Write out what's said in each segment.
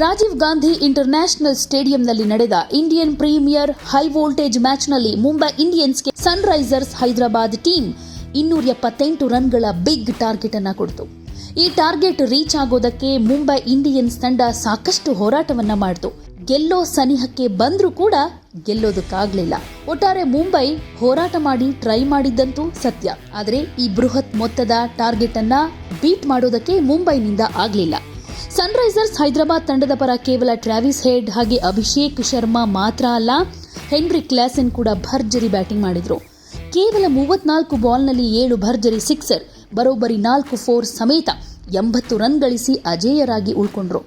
Rajiv Gandhi international ಸ್ಟೇಡಿಯಂನಲ್ಲಿ ನಡೆದ Indian premier high voltage ಮ್ಯಾಚ್ನಲ್ಲಿ ಮುಂಬೈ ಇಂಡಿಯನ್ಸ್ಗೆ ಸನ್ರೈಸರ್ಸ್ ಹೈದರಾಬಾದ್ ಟೀಮ್ ಇನ್ನೂರ ಎಪ್ಪತ್ತೆಂಟು ರನ್ಗಳ ಬಿಗ್ ಟಾರ್ಗೆಟ್ ಅನ್ನು ಕೊಡ್ತು. ಈ ಟಾರ್ಗೆಟ್ ರೀಚ್ ಆಗೋದಕ್ಕೆ ಮುಂಬೈ ಇಂಡಿಯನ್ಸ್ ತಂಡ ಸಾಕಷ್ಟು ಹೋರಾಟವನ್ನ ಮಾಡಿತು. ಗೆಲ್ಲೋ ಸನಿಹಕ್ಕೆ ಬಂದರೂ ಕೂಡ ಗೆಲ್ಲೋದಕ್ಕಾಗಲಿಲ್ಲ. ಒಟ್ಟಾರೆ ಮುಂಬೈ ಹೋರಾಟ ಮಾಡಿ ಟ್ರೈ ಮಾಡಿದ್ದಂತೂ ಸತ್ಯ. ಆದರೆ ಈ ಬೃಹತ್ ಮೊತ್ತದ ಟಾರ್ಗೆಟ್ ಅನ್ನ ಬೀಟ್ ಮಾಡೋದಕ್ಕೆ ಮುಂಬೈನಿಂದ ಆಗ್ಲಿಲ್ಲ. ಸನ್ರೈಸರ್ಸ್ ಹೈದರಾಬಾದ್ ತಂಡದ ಪರ ಕೇವಲ ಟ್ರಾವಿಸ್ ಹೆಡ್ ಹಾಗೆ ಅಭಿಷೇಕ್ ಶರ್ಮಾ ಮಾತ್ರ ಅಲ್ಲ ಹೆನ್ರಿ ಕ್ಲಾಸನ್ ಕೂಡ ಭರ್ಜರಿ ಬ್ಯಾಟಿಂಗ್ ಮಾಡಿದರು. ಕೇವಲ ಮೂವತ್ನಾಲ್ಕು ಬಾಲ್ನಲ್ಲಿ ಏಳು ಭರ್ಜರಿ ಸಿಕ್ಸರ್, ಬರೋಬ್ಬರಿ ನಾಲ್ಕು ಫೋರ್ ಸಮೇತ ಎಂಬತ್ತು ರನ್ ಗಳಿಸಿ ಅಜೇಯರಾಗಿ ಉಳ್ಕೊಂಡ್ರು.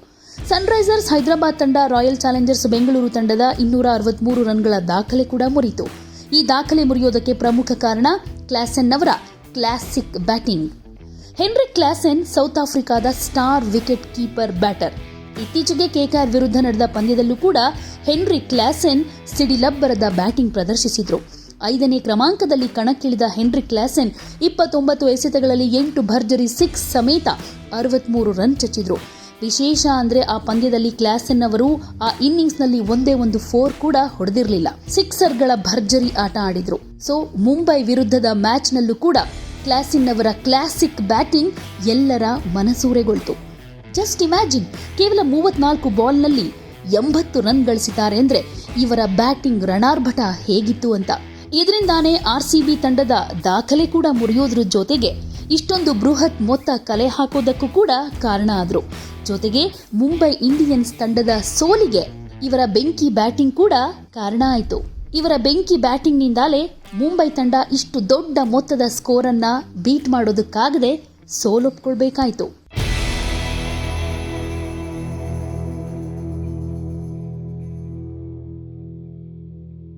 ಸನ್ರೈಸರ್ಸ್ ಹೈದರಾಬಾದ್ ತಂಡ ರಾಯಲ್ ಚಾಲೆಂಜರ್ಸ್ ಬೆಂಗಳೂರು ತಂಡದ ಇನ್ನೂರ ಅರವತ್ಮೂರು ರನ್ಗಳ ದಾಖಲೆ ಕೂಡ ಮುರಿತು. ಈ ದಾಖಲೆ ಮುರಿಯೋದಕ್ಕೆ ಪ್ರಮುಖ ಕಾರಣ ಕ್ಲಾಸೆನ್ ಅವರ classic batting Henry Klaasen, south ಆಫ್ರಿಕಾದ ಸ್ಟಾರ್ ವಿಕೆಟ್ ಕೀಪರ್, ಬ್ಯಾಟರ್. ಇತ್ತೀಚೆಗೆ ಕೆಕೆಆರ್ ವಿರುದ್ಧ ನಡೆದ ಪಂದ್ಯದಲ್ಲೂ ಕೂಡ ಹೆನ್ರಿ ಕ್ಲಾಸೆನ್ ಸಿಡಿಲಬ್ಬರದ ಬ್ಯಾಟಿಂಗ್ ಪ್ರದರ್ಶಿಸಿದ್ರು. ಐದನೇ ಕ್ರಮಾಂಕದಲ್ಲಿ ಕಣಕ್ಕಿಳಿದ ಹೆನ್ರಿ ಕ್ಲಾಸೆನ್ ಇಪ್ಪತ್ತೊಂಬತ್ತು ಎಸೆತಗಳಲ್ಲಿ ಎಂಟು ಭರ್ಜರಿ ಸಿಕ್ಸ್ ಸಮೇತ ಅರವತ್ಮೂರು ರನ್ ಚಚ್ಚಿದ್ರು. ವಿಶೇಷ ಅಂದ್ರೆ ಆ ಪಂದ್ಯದಲ್ಲಿ ಕ್ಲಾಸೆನ್ ಅವರು ಆ ಇನ್ನಿಂಗ್ಸ್ನಲ್ಲಿ ಒಂದೇ ಒಂದು ಫೋರ್ ಕೂಡ ಹೊಡೆದಿರಲಿಲ್ಲ. ಸಿಕ್ಸರ್ಗಳ ಭರ್ಜರಿ ಆಟ ಆಡಿದ್ರು. ಸೊ, ಮುಂಬೈ ವಿರುದ್ಧದ ಮ್ಯಾಚ್ನಲ್ಲೂ ಕೂಡ ಕ್ಲಾಸಿನ್ ಅವರ ಕ್ಲಾಸಿಕ್ ಬ್ಯಾಟಿಂಗ್ ಎಲ್ಲರ ಮನಸೂರೆಗೊಳ್ತು. ಜಸ್ಟ್ ಇಮ್ಯಾಜಿನ್ ಕೇವಲ ಮೂವತ್ನಾಲ್ಕು ಬಾಲ್ನಲ್ಲಿ ಎಂಬತ್ತು ರನ್ ಗಳಿಸಿದ್ದಾರೆ ಅಂದರೆ ಇವರ ಬ್ಯಾಟಿಂಗ್ ರಣಾರ್ಭಟ ಹೇಗಿತ್ತು ಅಂತ. ಇದರಿಂದಾನೇ ಆರ್ ಸಿ ಬಿ ತಂಡದ ದಾಖಲೆ ಕೂಡ ಮುರಿಯೋದ್ರ ಜೊತೆಗೆ ಇಷ್ಟೊಂದು ಬೃಹತ್ ಮೊತ್ತ ಕಲೆ ಹಾಕೋದಕ್ಕೂ ಕೂಡ ಕಾರಣ ಆದರು. ಜೊತೆಗೆ ಮುಂಬೈ ಇಂಡಿಯನ್ಸ್ ತಂಡದ ಸೋಲಿಗೆ ಇವರ ಬೆಂಕಿ ಬ್ಯಾಟಿಂಗ್ ಕೂಡ ಕಾರಣ ಆಯಿತು. ಇವರ ಬೆಂಕಿ ಬ್ಯಾಟಿಂಗ್ನಿಂದಲೇ ಮುಂಬೈ ತಂಡ ಇಷ್ಟು ದೊಡ್ಡ ಮೊತ್ತದ ಸ್ಕೋರನ್ನು ಬೀಟ್ ಮಾಡೋದಕ್ಕಾಗದೆ ಸೋಲೊಪ್ಕೊಳ್ಬೇಕಾಯಿತು.